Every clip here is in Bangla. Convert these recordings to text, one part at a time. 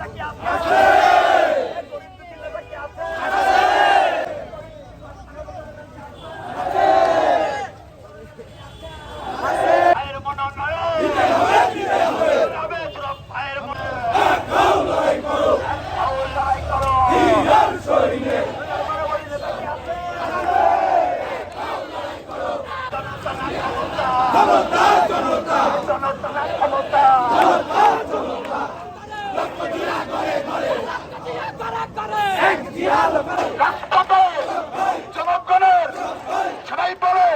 নেতা কি আছে এই গরিব দুঃখী নেতা কি আছে ভাইয়ের মনোনয়ন হবে যুবক ভাইয়ের মনোনয়ন লড়াই করো বড় নেতা কি আছে জনতা ক্ষমতা রাজপথে জনগণের সবাই বলে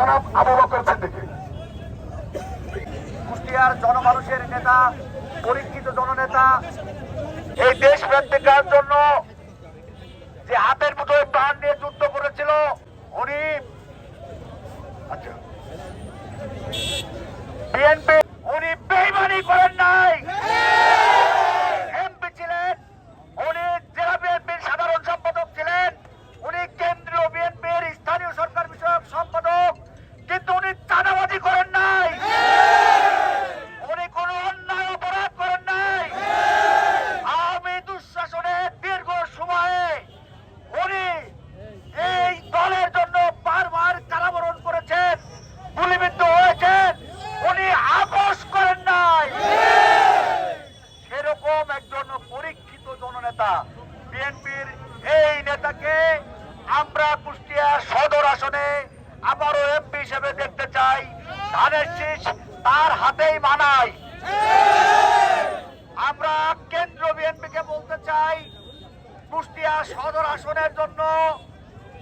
জনাব আবু বকর সিদ্দিকী। কুষ্টিয়ার জনমানুষের নেতা, পরীক্ষিত জননেতা, এই দেশ প্রেমিকার জন্য যে হাতের মুঠোয় প্রাণ নিয়ে যুদ্ধ করেছিল, উনি আচ্ছা। বিএনপি জননেতা বিএনপির এই নেতাকে আমরা কুষ্টিয়া সদর আসনে আবারও এমপি হিসেবে দেখতে চাই। ধানের শীষ তার হাতেই মানায়। আমরা কেন্দ্র বিএনপিকে বলতে চাই, কুষ্টিয়া সদর আসনের জন্য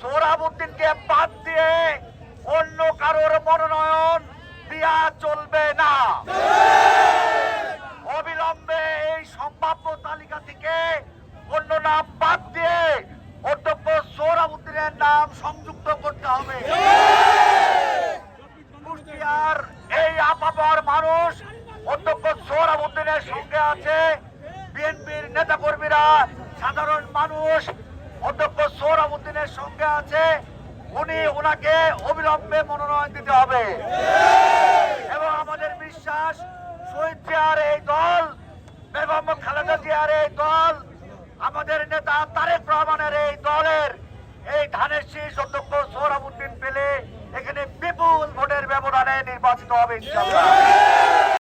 সোহরাবুদ্দিনকে বাদ দিয়ে অন্য কারোর মনোনয়ন দেয়া চলবে না অবিলম্বে এই সম্ভাব্য তালিকা থেকে অন্য নাম বাদ দিয়ে অধ্যক্ষ সোহরাবুদ্দিনের নাম সংযুক্ত হবে। কুষ্টিয়ার এই আপাপর মানুষ অধ্যক্ষ সোহরাবুদ্দিনের সঙ্গে আছে। বিএনপির নেতা কর্মীরা সাধারণ মানুষ অধ্যক্ষ সোহরাবুদ্দিনের সঙ্গে আছে। উনি ওনাকে অবিলম্বে মনোনয়ন দিতে হবে। এবং আমাদের বিশ্বাস, শহীদ জিয়ার এই দল, বেগম খালেদা জিয়ার এই দল, আমাদের নেতা তারেক রহমানের এই দলের এই ধানের শীষ অধ্যক্ষ পেলে এখানে বিপুল ভোটের ব্যবধানে নির্বাচিত হবে